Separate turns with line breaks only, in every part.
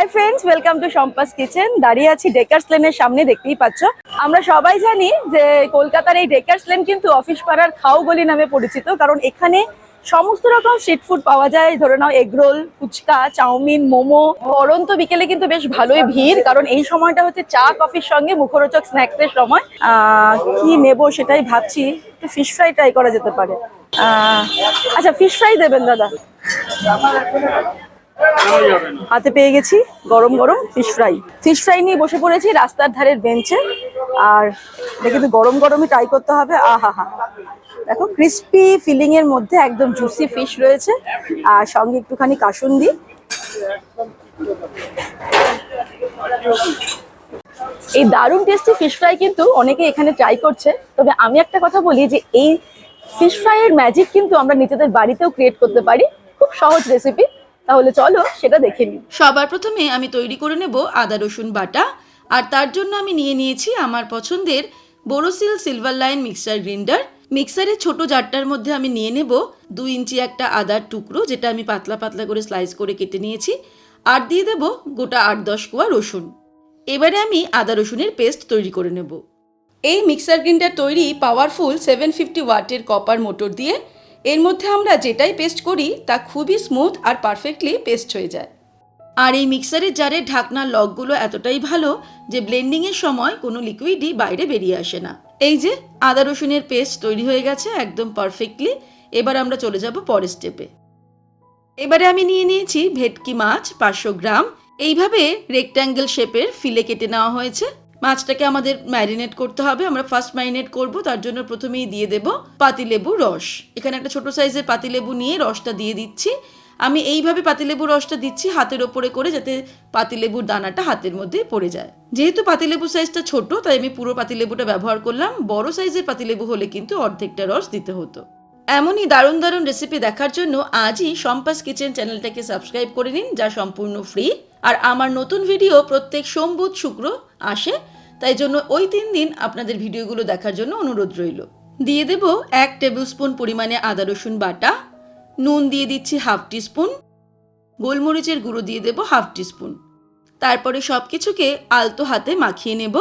High friends welcome to সম্পাস kitchen দাঁড়িয়ে আছি ডেকার্স লেনের সামনে, দেখতেই পাচ্ছ। আমরা সবাই জানি যে কলকাতার এই ডেকার্স লেন কিন্তু অফিস পাড়ার খাও গলি নামে পরিচিত, কারণ এখানে সমস্ত রকম স্ট্রিট ফুড পাওয়া যায়। ধরে নাও egg roll phuchka, chowmein, momo. পরন্ত বিকেলে কিন্তু বেশ ভালোই ভিড়, কারণ এই সময়টা হচ্ছে চা কফির সঙ্গে মুখরোচক স্ন্যাক্সের সময়। কি নেব সেটাই ভাবছি। একটু ফিশ ফ্রাই ট্রাই করা যেতে পারে। আচ্ছা ফিশ ফ্রাই দেবেন দাদা। হাতে পেয়ে গেছি গরম গরম ফিশ ফ্রাই ফিশ ফ্রাই নিয়ে বসে পড়েছি রাস্তার ধারের বেঞ্চে আর দেখে তো গরম গরমই ট্রাই করতে হবে। আহা হা দেখো ক্রিস্পি ফিলিং এর মধ্যে একদম জুসি ফিশ রয়েছে। আর সঙ্গে একটুখানি কাসুন্দি। এই দারুণ টেস্টি ফিশ ফ্রাই কিন্তু অনেকে এখানে ট্রাই করছে। তবে আমি একটা কথা বলি যে, এই ফিশ ফ্রাইয়ের ম্যাজিক কিন্তু আমরা নিজেদের বাড়িতেও ক্রিয়েট করতে পারি। খুব সহজ রেসিপি তাহলে চলো সেটা দেখে নিই।
সবার প্রথমে আমি তৈরি করে নেব আদা, রসুন বাটা। আর তার জন্য আমি নিয়ে নিয়েছি আমার পছন্দের Borosil silver line mixer grinder মিক্সারের ছোট জারটার মধ্যে আমি নিয়ে নেব দু ইঞ্চি একটা আদার টুকরো, যেটা আমি পাতলা পাতলা করে স্লাইস করে কেটে নিয়েছি। আর দিয়ে দেব গোটা আট দশ কোয়া রসুন। এবারে আমি আদা, রসুনের পেস্ট তৈরি করে নেব। এই মিক্সার গ্রিন্ডার তৈরি পাওয়ারফুল সেভেন ফিফটি ওয়াটের কপার মোটর দিয়ে এর মধ্যে আমরা যেটাই পেস্ট করি, তা খুবই স্মুথ আর পারফেক্টলি পেস্ট হয়ে যায়। আর এই মিক্সারের জারের ঢাকনার লকগুলো এতটাই ভালো যে ব্লেন্ডিংয়ের সময় কোনো লিকুইডই বাইরে বেরিয়ে আসে না। এই যে, আদা রসুনের পেস্ট তৈরি হয়ে গেছে একদম পারফেক্টলি এবার আমরা চলে যাব পরের স্টেপে এবারে আমি নিয়ে নিয়েছি ভেটকি মাছ পাঁচশো গ্রাম। এইভাবে রেক্ট্যাঙ্গেল শেপের ফিলে কেটে নেওয়া হয়েছে। মাছটাকে আমাদের ম্যারিনেট করতে হবে। আমরা ফার্স্ট ম্যারিনেট করব, তার জন্য প্রথমেই দিয়ে দেব পাতিলেবু রস। এখানে একটা ছোট সাইজের পাতিলেবু নিয়ে রসটা দিয়ে দিচ্ছি। আমি এইভাবে পাতিলেবু রসটা দিচ্ছি হাতের ওপরে করে, যাতে পাতিলেবুর দানাটা হাতের মধ্যে পড়ে যায়। যেহেতু পাতিলেবু সাইজটা ছোট, তাই আমি পুরো পাতিলেবুটা ব্যবহার করলাম। বড় সাইজের পাতিলেবু হলে কিন্তু অর্ধেকটা রস দিতে হতো। এমনই দারুণ দারুণ রেসিপি দেখার জন্য আজই সম্পাস কিচেন চ্যানেলটাকে সাবস্ক্রাইব করে নিন, যা সম্পূর্ণ ফ্রি আর আমার নতুন ভিডিও প্রত্যেক সোম বুধ শুক্র আসে। তাই জন্য ওই তিন দিন আপনাদের ভিডিওগুলো দেখার জন্য অনুরোধ রইল। দিয়ে দেব এক টেবিল স্পুন পরিমাণে আদা রসুন বাটা, নুন দিয়ে দিচ্ছি হাফ টিস্পুন গোলমরিচের গুঁড়ো দিয়ে দেব হাফ টিস্পুন তারপরে সব কিছুকে আলতো হাতে মাখিয়ে নেব।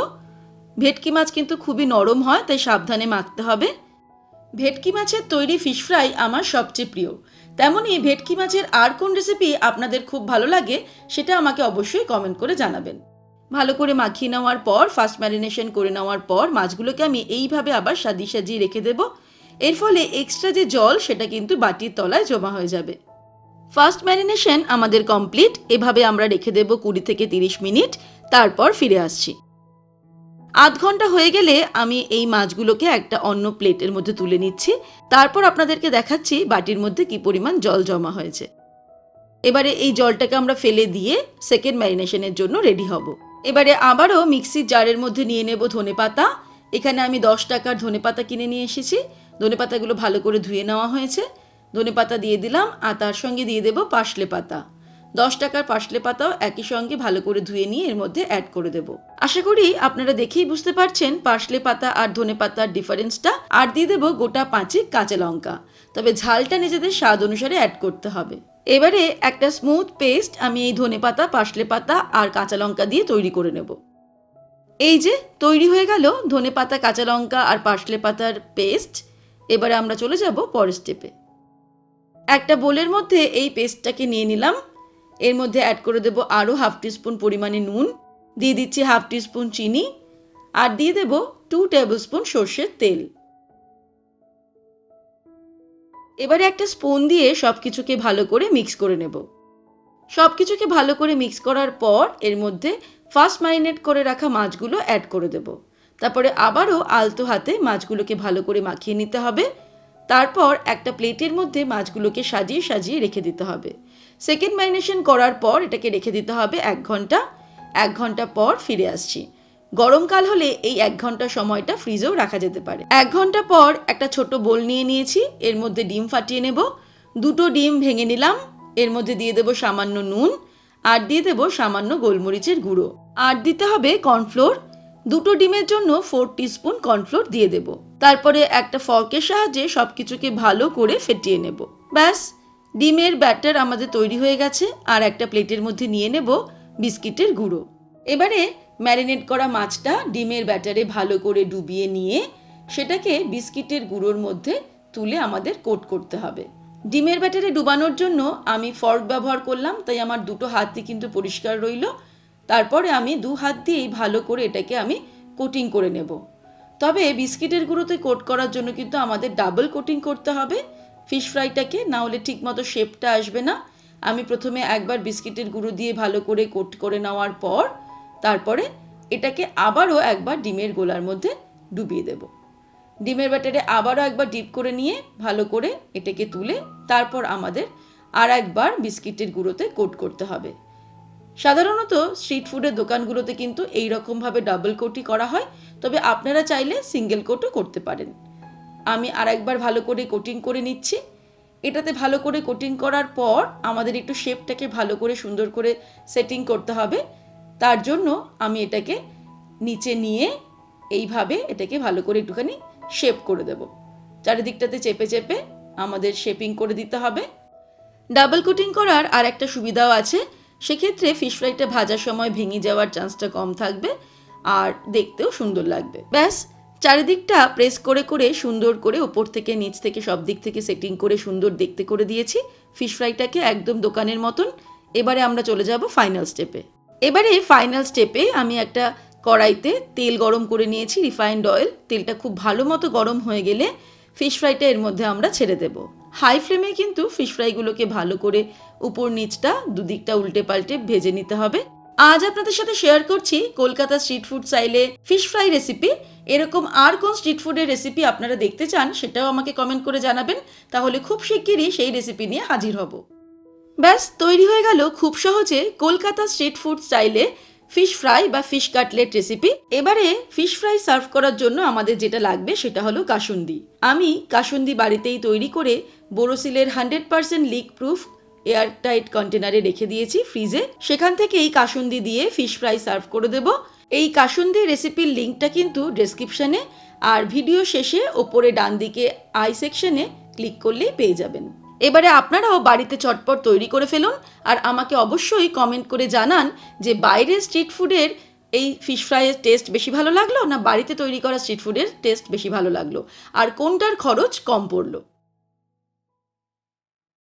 ভেটকি মাছ কিন্তু খুবই নরম হয়, তাই সাবধানে মাখতে হবে। ভেটকি মাছের তৈরি ফিশ ফ্রাই আমার সবচেয়ে প্রিয়। তেমনই ভেটকি মাছের আর কোন রেসিপি আপনাদের খুব ভালো লাগে, সেটা আমাকে অবশ্যই কমেন্ট করে জানাবেন। ভালো করে মাখিয়ে নেওয়ার পর ফার্স্ট ম্যারিনেশন করে নেওয়ার পর, মাছগুলোকে আমি এইভাবে আবার সাজিয়ে সাজিয়ে রেখে দেব। এর ফলে এক্সট্রা যে জল, সেটা কিন্তু বাটির তলায় জমা হয়ে যাবে। ফার্স্ট ম্যারিনেশন আমাদের কমপ্লিট এভাবে আমরা রেখে দেব কুড়ি থেকে তিরিশ মিনিট। তারপর ফিরে আসছি। আধ ঘণ্টা হয়ে গেলে আমি এই মাছগুলোকে একটা অন্য প্লেটের মধ্যে তুলে নিচ্ছি। তারপর আপনাদেরকে দেখাচ্ছি বাটির মধ্যে কি পরিমাণ জল জমা হয়েছে। এবারে এই জলটাকে আমরা ফেলে দিয়ে সেকেন্ড ম্যারিনেশনের জন্য রেডি হব। এবারে আবারও মিক্সির জারের মধ্যে নিয়ে নেব ধনেপাতা এখানে আমি দশ টাকার ধনেপাতা কিনে নিয়ে এসেছি। ধনেপাতাগুলো ভালো করে ধুয়ে নেওয়া হয়েছে। ধনেপাতা দিয়ে দিলাম আর তার সঙ্গে দিয়ে দেব পাশলে পাতা। দশ টাকার পাশলে পাতাও একই সঙ্গে ভালো করে ধুয়ে নিয়ে এর মধ্যে অ্যাড করে দেব। আশা করি আপনারা দেখেই বুঝতে পারছেন পাশলে পাতা আর ধনে পাতার ডিফারেন্সটা আর দিয়ে দেবো গোটা পাঁচে কাঁচা লঙ্কা। তবে ঝালটা নিজেদের স্বাদ অনুসারে অ্যাড করতে হবে। এবারে একটা স্মুথ পেস্ট আমি এই ধনে পাতা পাশলে পাতা আর কাঁচা লঙ্কা দিয়ে তৈরি করে নেব। এই যে তৈরি হয়ে গেল ধনে পাতা, কাঁচা লঙ্কা আর পাশলে পাতার পেস্ট এবারে আমরা চলে যাব পরের স্টেপে একটা বোলের মধ্যে এই পেস্টটাকে নিয়ে নিলাম। এর মধ্যে অ্যাড করে দেব আরও হাফ টিস্পুন পরিমাণে নুন, দিয়ে দিচ্ছি হাফ টিস্পুন চিনি, আর দিয়ে দেব টু টেবিল স্পুন সর্ষের তেল। এবারে একটা স্পুন দিয়ে সব কিছুকে ভালো করে মিক্স করে নেব। সব কিছুকে ভালো করে মিক্স করার পর এর মধ্যে ফার্স্ট ম্যারিনেট করে রাখা মাছগুলো অ্যাড করে দেব। তারপরে আবারও আলতো হাতে মাছগুলোকে ভালো করে মাখিয়ে নিতে হবে। তারপর একটা প্লেটের মধ্যে মাছগুলোকে সাজিয়ে সাজিয়ে রেখে দিতে হবে। সেকেন্ড ম্যারিনেশন করার পর এটাকে রেখে দিতে হবে এক ঘণ্টা। এক ঘণ্টা পর ফিরে আসছি। গরমকাল হলে এই এক ঘণ্টা সময়টা ফ্রিজেও রাখা যেতে পারে। এক ঘণ্টা পর একটা ছোট বোল নিয়ে নিয়েছি, এর মধ্যে ডিম ফাটিয়ে নেব। দুটো ডিম ভেঙে নিলাম, এর মধ্যে দিয়ে দেবো সামান্য নুন আর দিয়ে দেবো সামান্য গোলমরিচের গুঁড়ো। আর দিতে হবে কর্নফ্লোর। দুটো ডিমের জন্য ফোর টিস্পুন কর্নফ্লোর দিয়ে দেব। তারপরে একটা ফর্কের সাহায্যে সব কিছুকে ভালো করে ফেটিয়ে নেব। ব্যাস, ডিমের ব্যাটার আমাদের তৈরি হয়ে গেছে আর একটা প্লেটের মধ্যে নিয়ে নেব বিস্কিটের গুঁড়ো। এবারে ম্যারিনেট করা মাছটা ডিমের ব্যাটারে ভালো করে ডুবিয়ে নিয়ে সেটাকে বিস্কিটের গুঁড়োর মধ্যে তুলে আমাদের কোট করতে হবে। ডিমের ব্যাটারে ডুবানোর জন্য আমি ফর্ক ব্যবহার করলাম, তাই আমার দুটো হাতই কিন্তু পরিষ্কার রইল। তারপরে আমি দু হাত দিয়েই ভালো করে এটাকে আমি কোটিং করে নেব। তবে বিস্কিটের গুঁড়োতে কোট করার জন্য কিন্তু আমাদের ডাবল কোটিং করতে হবে। ফিশ ফ্রাইটাকে না হলে ঠিকমতো শেপটা আসবে না। আমি প্রথমে একবার বিস্কিটের গুঁড়ো দিয়ে ভালো করে কোট করে নেওয়ার পর তারপরে এটাকে আবারও একবার ডিমের গোলার মধ্যে ডুবিয়ে দেব। ডিমের ব্যাটারে আবারও একবার ডিপ করে নিয়ে ভালো করে এটাকে তুলে তারপর আমাদের আর একবার বিস্কিটের গুঁড়োতে কোট করতে হবে। সাধারণত স্ট্রিট ফুডের দোকানগুলোতে কিন্তু এই রকমভাবে ডাবল কোটই করা হয়, তবে আপনারা চাইলে সিঙ্গেল কোটও করতে পারেন। আমি আর একবার ভালো করে কোটিং করে নিচ্ছি। এটাতে ভালো করে কোটিং করার পর আমাদের একটু শেপটাকে ভালো করে সুন্দর করে সেটিং করতে হবে। তার জন্য আমি এটাকে নিচে নিয়ে এইভাবে এটাকে ভালো করে একটুখানি শেপ করে দেব। চারিদিকটাতে চেপে চেপে আমাদের শেপিং করে দিতে হবে। ডাবল কুটিং করার আর একটা সুবিধাও আছে, সেক্ষেত্রে ফিশ ফ্রাইটা ভাজার সময় ভেঙে যাওয়ার চান্সটা কম থাকবে আর দেখতেও সুন্দর লাগবে। ব্যাস, চারিদিকটা প্রেস করে করে সুন্দর করে ওপর থেকে নিচ থেকে সব দিক থেকে সেটিং করে সুন্দর দেখতে করে দিয়েছি। ফিশ ফ্রাইটাকে একদম দোকানের মতন। এবারে আমরা চলে যাব ফাইনাল স্টেপে এবারে ফাইনাল স্টেপে আমি একটা কড়াইতে তেল গরম করে নিয়েছি রিফাইন্ড অয়েল তেলটা খুব ভালো মতো গরম হয়ে গেলে ফিশ ফ্রাইটা এর মধ্যে আমরা ছেড়ে দেব। হাই ফ্লেমে কিন্তু ফিশ ফ্রাইগুলোকে ভালো করে উপর নিচটা দুদিকটা উল্টে পাল্টে ভেজে নিতে হবে। আজ আপনাদের সাথে শেয়ার করছি কলকাতা স্ট্রিট ফুড চাইলে ফিশ ফ্রাই রেসিপি এরকম আর কোন স্ট্রিট ফুডের রেসিপি আপনারা দেখতে চান সেটাও আমাকে কমেন্ট করে জানাবেন। তাহলে খুব শিগগিরই সেই রেসিপি নিয়ে হাজির হব। ব্যাস, তৈরি হয়ে গেল খুব সহজে কলকাতা স্ট্রিট ফুড স্টাইলে ফিশ ফ্রাই বা ফিশ কাটলেট রেসিপি এবারে ফিশ ফ্রাই সার্ভ করার জন্য আমাদের যেটা লাগবে সেটা হলো কাসুন্দি। আমি কাসুন্দি বাড়িতেই তৈরি করে বোরোসিলের hundred percent leak proof airtight কন্টেনারে রেখে দিয়েছি ফ্রিজে। সেখান থেকে এই কাসুন্দি দিয়ে ফিশ ফ্রাই সার্ভ করে দেব। এই কাসুন্দি রেসিপির লিঙ্কটা কিন্তু ডেসক্রিপশানে আর ভিডিও শেষে ওপরে ডান দিকে আই সেকশনে ক্লিক করলেই পেয়ে যাবেন। এবারে আপনারাও বাড়িতে চটপট তৈরি করে ফেলুন আর আমাকে অবশ্যই কমেন্ট করে জানান যে বাইরের স্ট্রিট ফুডের এই ফিশ ফ্রাইয়ের টেস্ট বেশি ভালো লাগল না বাড়িতে তৈরি করা স্ট্রিট ফুডের টেস্ট বেশি ভালো লাগল? আর কোনটার খরচ কম পড়ল?